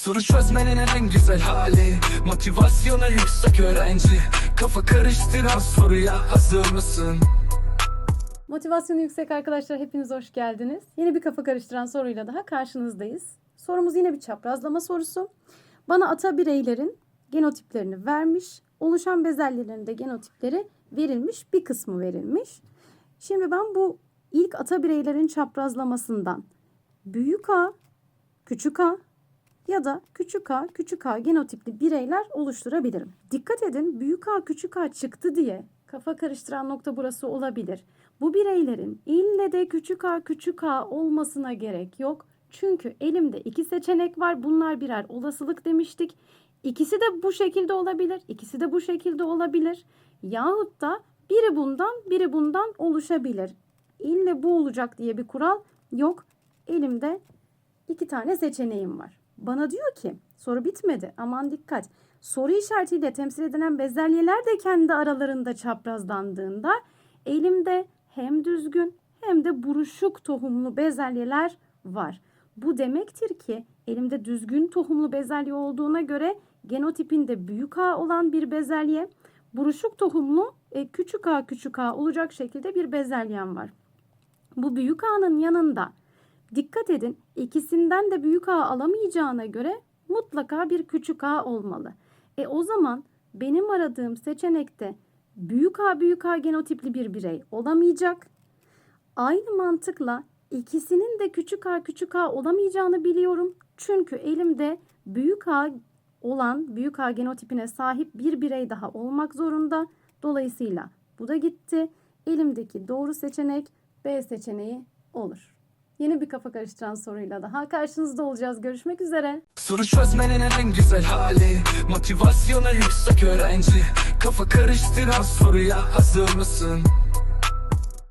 Soru çözmenin en güzel hali Motivasyonu yüksek öğrenci Kafa karıştıran soruya hazır mısın? Motivasyonu yüksek arkadaşlar hepiniz hoş geldiniz. Yeni bir kafa karıştıran soruyla daha karşınızdayız. Sorumuz yine bir çaprazlama sorusu. Bana ata bireylerin genotiplerini vermiş, oluşan bezelyelerin de genotipleri verilmiş, bir kısmı verilmiş. Şimdi ben bu ilk ata bireylerin çaprazlamasından büyük A, küçük A ya da küçük a, küçük a genotipli bireyler oluşturabilirim. Dikkat edin büyük a, küçük a çıktı diye kafa karıştıran nokta burası olabilir. Bu bireylerin ille de küçük a, küçük a olmasına gerek yok. Çünkü elimde iki seçenek var. Bunlar birer olasılık demiştik. İkisi de bu şekilde olabilir. ikisi de bu şekilde olabilir. Yahut da biri bundan, biri bundan oluşabilir. İlle bu olacak diye bir kural yok. Elimde iki tane seçeneğim var. Bana diyor ki soru bitmedi aman dikkat. Soru işaretiyle temsil edilen bezelyeler de kendi aralarında çaprazlandığında elimde hem düzgün hem de buruşuk tohumlu bezelyeler var. Bu demektir ki elimde düzgün tohumlu bezelye olduğuna göre genotipinde büyük A olan bir bezelye, buruşuk tohumlu e, küçük a küçük a olacak şekilde bir bezelyem var. Bu büyük A'nın yanında Dikkat edin ikisinden de büyük A alamayacağına göre mutlaka bir küçük A olmalı. E o zaman benim aradığım seçenekte büyük A büyük A genotipli bir birey olamayacak. Aynı mantıkla ikisinin de küçük A küçük A olamayacağını biliyorum. Çünkü elimde büyük A olan büyük A genotipine sahip bir birey daha olmak zorunda. Dolayısıyla bu da gitti. Elimdeki doğru seçenek B seçeneği olur. Yeni bir kafa karıştıran soruyla daha karşınızda olacağız. Görüşmek üzere. Soru çözmenin en güzel hali Motivasyonu yüksek öğrenci Kafa karıştıran soruya hazır mısın?